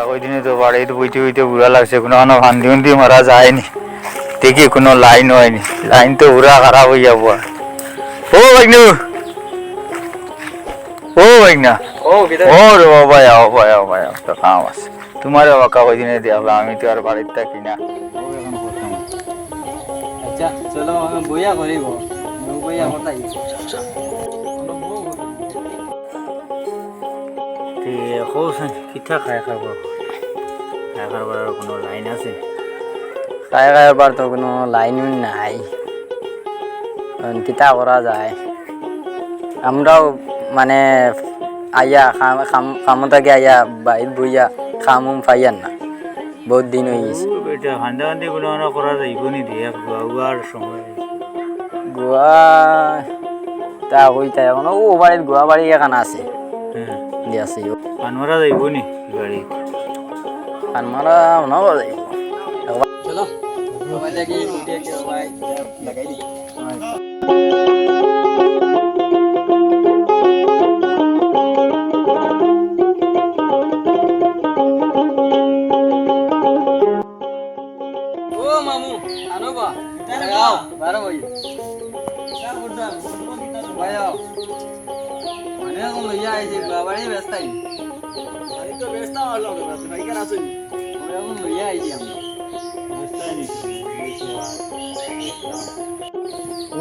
কাগজ দিনে তো বাড়িতে বইতে বইতে বুড়া লাগছে কোনো কোনো ফান্দি উন্দি মারা যায়নি। দেখি কোনো লাইন হয়নি। লাইন তো পুরা খারাপ হয়ে যাব। ও ভাইনু ও ভাইনা ও রে বাবা আও ভাই আও ভাই তো কাম আছে। তোমার বাবা কাগজ দিনে দিয়ে আমি তো আর বাড়িতে থাকি না। আচ্ছা চলো বইয়া করিব বইয়া কথাই তে কৌশন কিঠা খাই খাব। খাই খাবার কোনো লাইন আছে? খাই খাইবার তো কোনো লাইন নাই। কিতা করা যায়। আমরাও মানে আইয়া খাম কামত আগে আইয়া বাড়িত বইয়া খাম উম পাইয়ান না। বহুত দিন হয়ে গেছে। হান্দা হান্দি কোনো না করা যাইব নি দিয়ে গুয়ার সময়। গোয়া তা কইতা এখন ও বাড়িত গোয়া বাড়ি এখান আছে। হ্যাঁ দিয়াছে আনমারা যাইব নি গাড়ি? কান মারা মনে হয় চলো মোবাইল দেখি লাগাই দিই।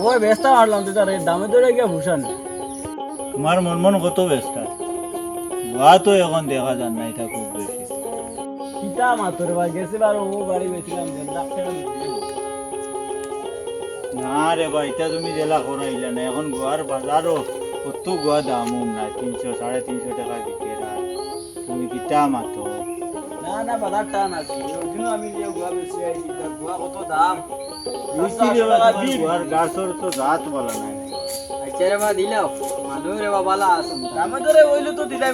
ওই ব্যস্ত হারলাম তো তার দামে ধরে গিয়ে ভূষণ। তোমার মন মন কত ব্যস্ত? গোয়া তো এখন দেখা যান না এটা খুব বেশি। কিতা মাতর বা গেছে বার ও বাড়ি। না রে ভাই এটা তুমি জেলা করাইলে না। এখন গোয়ার বাজারও কত গোয়া দাম না তিনশো সাড়ে তিনশো টাকা বিকে রাখ তুমি কিতা মাতো না না বাজার টান আছে। জন্য আমি যে গোয়া বেশি আইছি। তা কত দাম? বুঝছি বাবা, তোমার গাছর তো জাত বলা নাই। আচ্ছা রে বা দিলাও। মানুষ ওইলে তো এটা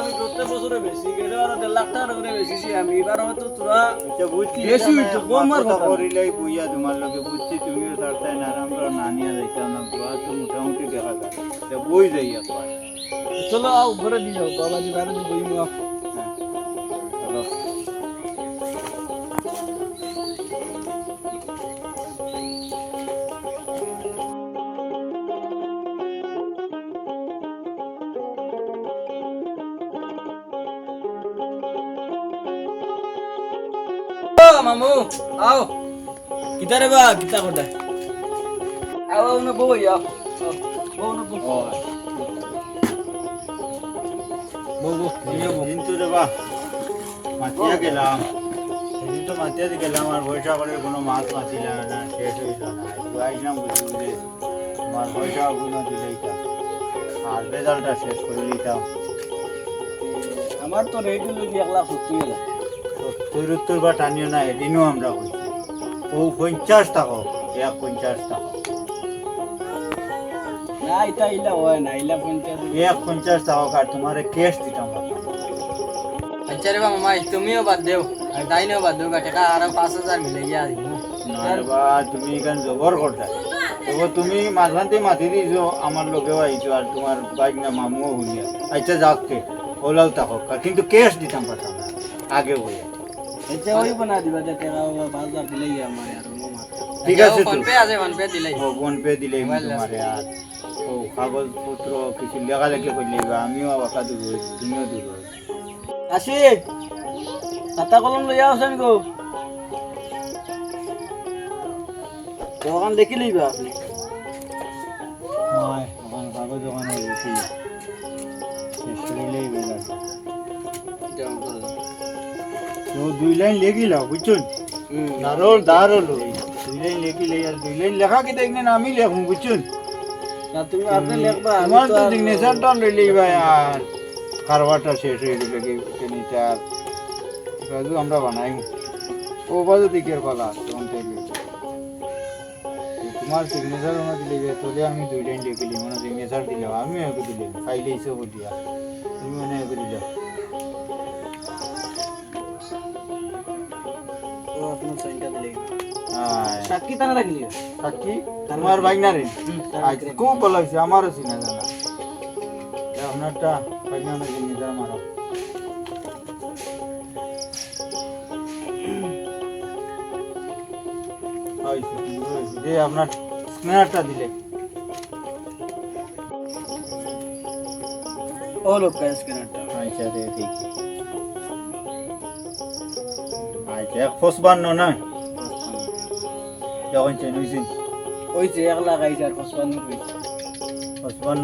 আমি প্রত্যেক বছরে বেশি গেলে আর দেড় লাখ উপরে বেশিছি আমি। এবার হয়তো তোরা বুঝছি। বেশি হইতো, কম আর কথা করিলাই বুইয়া তোমার লগে। বুঝছি তুমিও তারটাই না আমরা নানিয়া যাইতা না। গোয়া তো মোটামুটি দেখা যায়। বই যাই চলো ঘরে দিয়ে যাও। বাবাজি বাইরে বই নাও মামু আও। কিতা রে বা কিতা করতে আও না বই আও বউ না বউ। বউ বউ কিন্তু রে বা মাতিয়া গেলাম। সেদিন তো মাতিয়াতে গেলাম আর পয়সা করে কোনো মাছ মাছিল না শেষ হইল না। একটু আইলাম বুঝে বুঝে তোমার পয়সা কোনো দিলেই আর রেজাল্টটা শেষ করে দিতাম। আমার তো রেট হলো কি এক লাখ সত্তর হাজার সত্তর বা টানিও না এদিনও আমরা হয়েছি। ও পঞ্চাশ টাকা এক পঞ্চাশ টাকা। এক পঞ্চাশ। টাকা আর তোমার ক্যাশ দিতাম। আচ্ছা রে মামা তুমিও বাদ দেও আর তাইনেও বাদ দেও টাকা আর পাঁচ হাজার মিলে গিয়া দিব। বা তুমি এখানে জবর করতা? তবু তুমি মাঝখানতে মাতি দিয়েছ আমার লোকেও আইছো আর তোমার বাইক না মামুও হইয়া আচ্ছা যাকে ওলাও থাকক কিন্তু ক্যাশ দিতাম পারতাম না আগে হইয়া আচ্ছা ওই বানা দিবা যে টাকা পাঁচ হাজার আমার আর মামা ঠিক আছে তো। ফোন পে আছে ফোন পে দিলে ও ফোন। পে দিলেই তোমার আর ও কাগজপত্র কিছু লেখালেখি করলে আমিও আবার দিব তুমিও দিব। আসি খাতা কলম লইয়া আসেন গো। দোকান দেখি লইবা আপনি। হয় কাগজ শেষ বেলা তো দুই লাইন লেখিলাও বুঝছুন দারোল দারোল দুই লাইন লেখিলে আর দুই লাইন লেখা কি দেখলেন আমি লেখুন বুঝছুন না তুমি আপনি লিখবা আমি আমার তো তো আর- সিগনেচারটা লইলেই ভাই আর কারবারটা শেষ হয়ে গেলে কি কেনিটা কাজু আমরা বানাই ও বাজু দিকের পালা তখন থেকে তোমার সিগনেচার ওনা দিলে যে তোলে আমি দুই লাইন লিখিলি মানে সিগনেচার দিলাম আমি একে দিলাম ফাইলে হিসেবে বলিয়া তুমি মানে একে দিলাম সাক্ষী তারা রাখলি সাক্ষী তোমার বাইক না রে আজকে কো পলাইছে আমারও চিনা জানা আপনারটা বাইক না নাকি নিজে আমারও যে আপনার স্ক্যানারটা দিলে ও লোক স্ক্যানারটা আচ্ছা ঠিক আচ্ছা এক পঁচপান্ন না। যখন চেন ওই যে এক লাগাইছে আর পঁচপান্ন কইছে পঁচপান্ন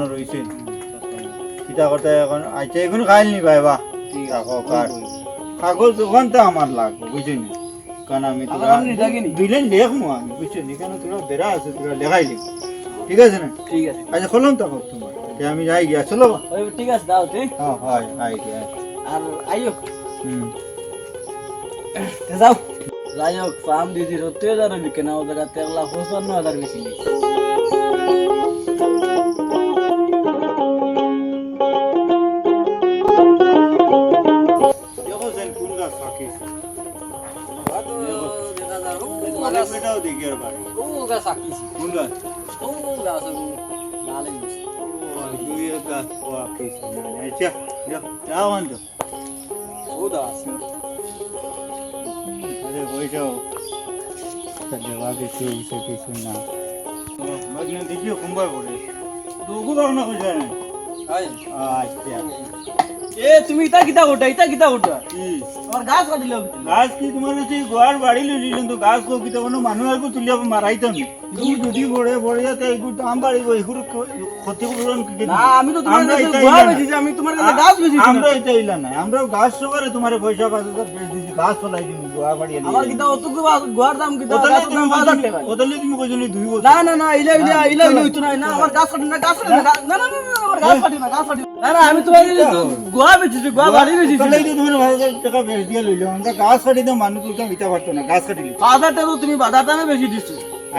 কিতা কথা এখন আচ্ছা এখন খাইল নি ভাই বা? কাগজ ওখানটা আমার লাগবে বুঝছেন কারণ আমি তোরা? দুইলেন লেখমু আমি বুঝছেন এখানে তোরা বেড়া আছে তোরা লেখাই লিখ ঠিক আছে না? ঠিক আছে। আচ্ছা খোলন তো তোমার। আমি যাই গিয়া চলো ঠিক আছে দাও তুই হ্যাঁ হয় হয় গিয়া। আর আইও। হুম। তে যাও। যাই হোক ফার্ম দিদি সত্তর হাজার হইলি কেনা? ও জায়গাতে এক লাখ পঁচপান্ন হাজার বেশি। নেই দেখো সেন কোন গাছ ফাঁকি দেখা যাও বেটাও দেখি আর বাড়ি ও গাছ সাকিছি কোন গাছ ও গাছ ভালো ও, দুই এক গাছ ফাঁকি যাও যাও আনতো ও গাছ আরে বইটাও দেওয়া কিছু ইসে কিছু না। বাগনে দেখিও কুম্বার পড়ে দুগু বাগনা খুঁজে না আচ্ছা এ তুমি ইটা কিতা ওটা ইটা কিতা ওটা কি? আমার গাছ কাটিল গাছ কি? তোমার হচ্ছে গোয়ার বাড়ি লইলিলেন তো গাছ কো কিতা কোনো মানুষ আর তুলিয়া মারাইতাম তুমি যদি যাতে দাম বাড়িব এগুলো ক্ষতিপূরণ কি না আমি তো তোমার না। বেচিছি আমি তোমার কাছে গাছ বেচিছি। আমরা এটা ইলা নাই আমরা গাছ সবারে তোমার পয়সা পাঁচ হাজার বেচ দিছি গাছ ফলাই গোয়া বাড়ি আমার কিতা অতটুকু গোয়ার দাম কিতা? ওতলে দাম তুমি পাঁচ হাজার টাকা তুমি কইছিলি দুই বছর। না না না ইলা ইলা ইলা ইলা হইতো না না আমার গাছ কাটি না গাছ কাটি না গা- না না না না, আমার গাছ কাটি না গাছ কাটি না। না না আমি তোমার গোয়া বেচিছি গোয়া বাড়ি বেচিছি। ওতলে তো তোমার পাঁচ হাজার টাকা বেচ দিয়ে লইলো আমরা গাছ কাটি দাম মানুষ তুলতাম ইটা পারতো না গাছ হাজার টাকা তো তুমি বাজার দামে বেশি দিচ্ছ।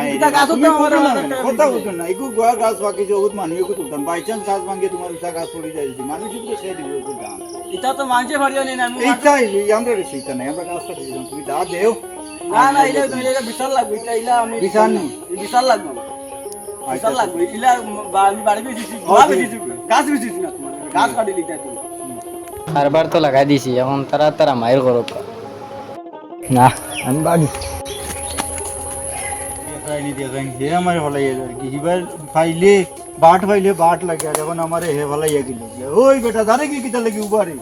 কিতা গাছের দাম আমার হাজার টাকা কথা বেশি। বলতো না। এগু গোয়া গাছ বাকি জগৎ মানুষ এগু বাই চান্স গাছ ভাঙে তোমার গাছ পড়ে যায় যদি এটা তো মানছে ভারিও নেই না আমি এইটা আমরা সেইটা নাই আমরা গাছ কাটি তুমি দা দেও। না না ইলা তুমি ইলা বিশাল লাগবে এটা ইলা আমি বিশাল? এই বিশাল লাগবে। বিশাল লাগবে ইলা আমি বাড়ি বেচিছি গোয়া বেচিছি গাছ বেচিছি না তোমার গাছ কাটি লিখতে তুমি। কারবার তো লাগাই দিছি এখন তারা তারা মায়ের করক না আমি বাড়ি। দেখাইনি দেখাইনি হে আমার আর কি এবার ফাইলে বাট ফাইলে বাট লাগে আর এখন আমার হে ভালাই গেল ওই বেটা জানে কি কিতা লাগি উবারে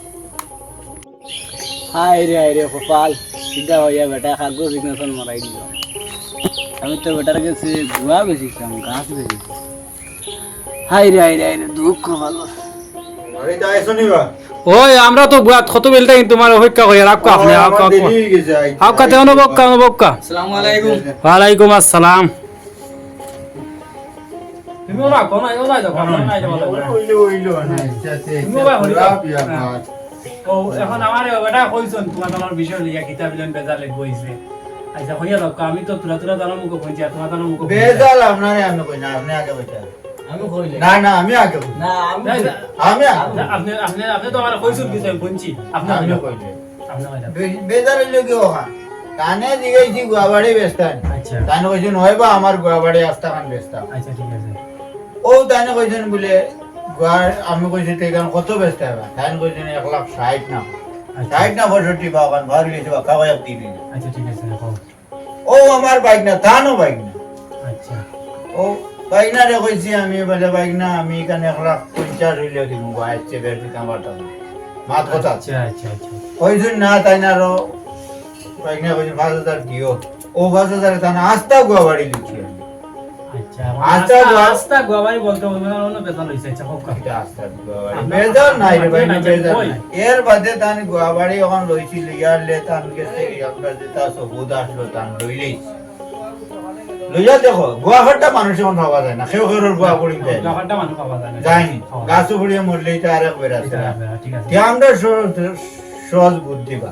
হাই রে হাই রে কপাল সিধা হইয়া বেটা কাগজ সিগনেশন মারাই দিল আমি তো বেটার কাছে গুয়া বেশিছিলাম গাছ বেশি হাই রে হাই রে হাই রে দুঃখ ভালো আরে তাই শুনিবা ওই আমরা তো বুয়াত কত বেলতে তোমার অপেক্ষা করি আপকা আপনি আপকা দেরি হয়ে গেছে আপকা তেমন বক্কা বক্কা আসসালামু আলাইকুম ওয়ালাইকুম আসসালাম তুমি ওরা কোন দাও আমি তো তুরা তুরা জানো মুখ কইছি তোমার জানো মুখ বেজাল আপনারে না না, আমি আগে আপনি কানে দিয়েছি গুয়াবাড়ি বেস্তান আচ্ছা তানে কইছেন হয় বা আমার গুয়াবাড়ি আস্তা খান বেস্তাম আচ্ছা ঠিক আছে ও তানে কইছেন বলে গুয়ার আমি কইছি তো এখানে কত বেচতে হবে? তানে কইছেন এক লাখ ষাট না ষাট না পঁয়ষট্টি বা ওখান ভার গেছে বা খাওয়া এক দিবি আচ্ছা ঠিক আছে ও আমার বাইক না তানও বাইক না আচ্ছা। ও বাইক না রে কইছি আমি বলে বাইক না আমি এখানে এক লাখ পঞ্চাশ হইলে দিব বাইক চেপে দিতাম পারতাম না। মাত কথা আচ্ছা আচ্ছা আচ্ছা। কইছেন না তাই না আরও বাইক না কইছেন পাঁচ হাজার দিও ও পাঁচ হাজার তানে আস্তা গুয়াবাড়ি বাড়ি আচ্ছা আস্তা আস্তা গোয়া- বলতে হবে না অন্য বেতন লইছে আচ্ছা হোক আস্তা গুয়াবাড়ি বেজাল নাই রে ভাই না এর বাদে তান গুয়াবাড়ি ওখান লইছিল ইয়ারলে তান গেছে আমরা যেটা সবুদ আসলো তান লইলেই লইয়া দেখো গুয়াহাটটা মানুষ এখন পাওয়া যায় না সেও ঘরের গুয়া পড়ি যায় না। মানুষ পাওয়া যায় না। যায়নি। গাছ উপড়িয়ে মরলেই তো আরেক বেড়াচ্ছে আছে, ঠিক আছে। আমরা সহজ- বুদ্ধি বা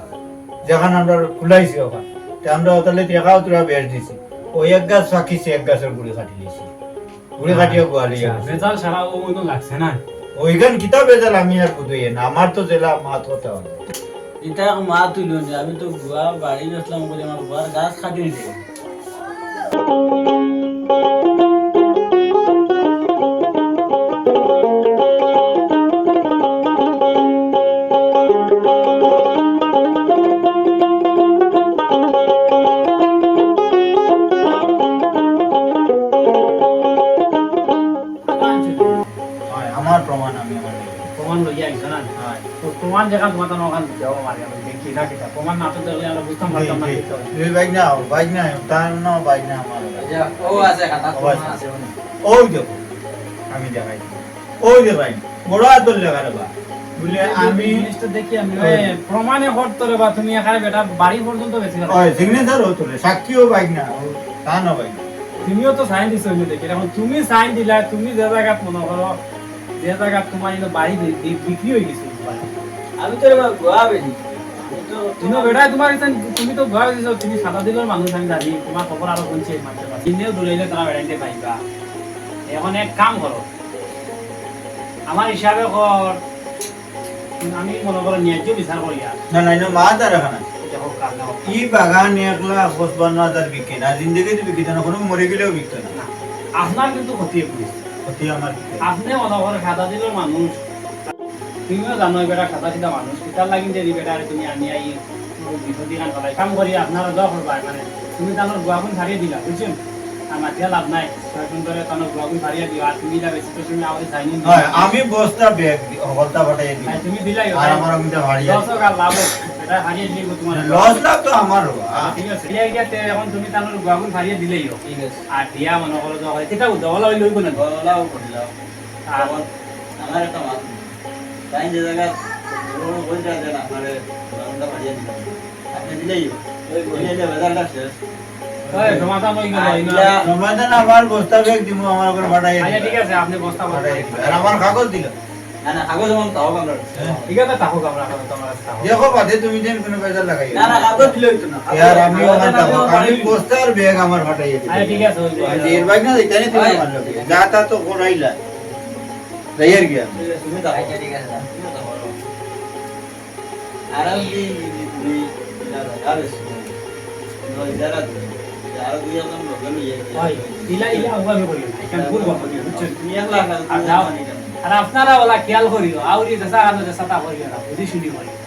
যেখানে আমরা খুলাইছি ওখান। আমরা ওতালে দেখাও তোরা বের দিছি। ওই এক গাছ ফাঁকিছে এক গাছের গুড়ি কাটি দিছি গুড়ি কাটিয়ে গোয়ালি বেজাল সারা ও মনে লাগছে না? ওইখান কিতাব বেজাল আমি আর বুঝাই না। আমার তো জেলা মাত হতে হবে। এটা মা তুলো আমি তো গুয়া বাড়ি বেসলাম বলে আমার গুয়ার গাছ কাটিয়ে দিল প্রমাণ লইয়া আইছো না? হয়। তো প্রমাণ যেখান তোমার তো ওখান দেওয়া মারি আমি দেখি না কিতা প্রমাণ না তো দেখলে আমরা বুঝতাম পারতাম না দুই বাইক না বাইক না তার না বাইক না আমার ও আছে খাতা ও আছে। ওই দেখো আমি দেখাই ওই যে ভাই বড় আদর রে বা। বলে আমি জিনিসটা দেখি আমি প্রমাণে হট তোরে বা তুমি এখানে বেটা বাড়ি পর্যন্ত বেশি ওই সিগনেচার হতো রে সাক্ষীও বাইক না তা না বাইক তুমিও তো সাইন দিছো দেখি। এখন তুমি সাইন দিলা তুমি যে জায়গাত মনে করো যে জায়গাত তোমার ইনো বাড়ি বিক্রি হয়ে গেছে আমি তো এবার গোয়া তুমি বেটাই তোমার তুমি তো ঘর দিছো তুমি সাদা দিলের মানুষ আমি জানি। তোমার খবর আরও শুনছি মাঝে মাঝে দিনেও দূরাইলে তারা বেড়াইতে পাইবা। এখন এক কাম করো আমার হিসাবে কর আমি মনে করো ন্যায্য বিচার করিয়া না না না মা তার এখানে। ই বাগান একলা বসবান্ন হাজার বিকে না। জিন্দগিতে বিকিতে না। কোনো মরে গেলেও বিকতে না। আপনার কিন্তু ক্ষতি করিস ক্ষতি আমার আপনি করো সাদা দিলের মানুষ তুমিও জানো বেটা সাদা সিধা মানুষ কিতার লাগি দেরি বেটা আরে তুমি আনি আই বিপদি কান ফলাই কাম করি আপনারা দোয়া করবা মানে তুমি তানোর গুয়াগুন ছাড়িয়ে দিলা বুঝছেন আমার দিয়া লাভ নাই। ধরে তানোর গুয়াগুন ছাড়িয়ে দিও আর তুমি আমি বস্তা ব্যাগ হলতা দিই তুমি দিলাই আর আমার আমি হারিয়ে দশ লাভ হারিয়ে দিব তোমার। লস তো আমার ঠিক আছে। দিয়া গিয়াতে এখন তুমি তানোর গুয়াগুন ছাড়িয়ে দিলেই হোক ঠিক আছে। আর দিয়া মনে করো যে হয়। এটা দওয়ালা হইলে হইব না গোলাও করলাম আর আমার একটা মাত। তাই যে জায়গা বড় বলতে দেন আপনারে বারান্দা বাড়িয়ে দিলাম আপনি দিলেই দিলে যে বাজারটা শেষ। আমার বস্তা ব্যাগ দিব আমার করে আচ্ছা ঠিক আছে আপনি বস্তা আমার কাগজ দিল। না না কাগজ আমার তাও আমরা ঠিক আছে থাকুক আমরা এখন তোমার কাছে থাকুক। দেখো বাদে তুমি যেন কোনো পয়সা লাগাই না না কাগজ দিলে হইতো না। यार আমি আমার টাকা আমি বস্তার ব্যাগ আমার ফাটাই আরে ঠিক আছে যে- আর এর বাইক না এখানে তুমি আমার লগে যা তা কোরাইলা। রাইয়ার গিয়া তুমি দাও আচ্ছা ঠিক আছে দাও বলো আরাম দি দি যারা যারা নো যারা দুই এখন লোক লইয়ে ওই, ইলা ইলা ওভাবে করিও না, এখানে ভুল করিও, বুঝছেন? তুমি একলা আর যাও। আর আপনারা ওলা খেয়াল করিও আউরি দেশা আনো দেশা তা করিও না, বুঝি শুনি করিও।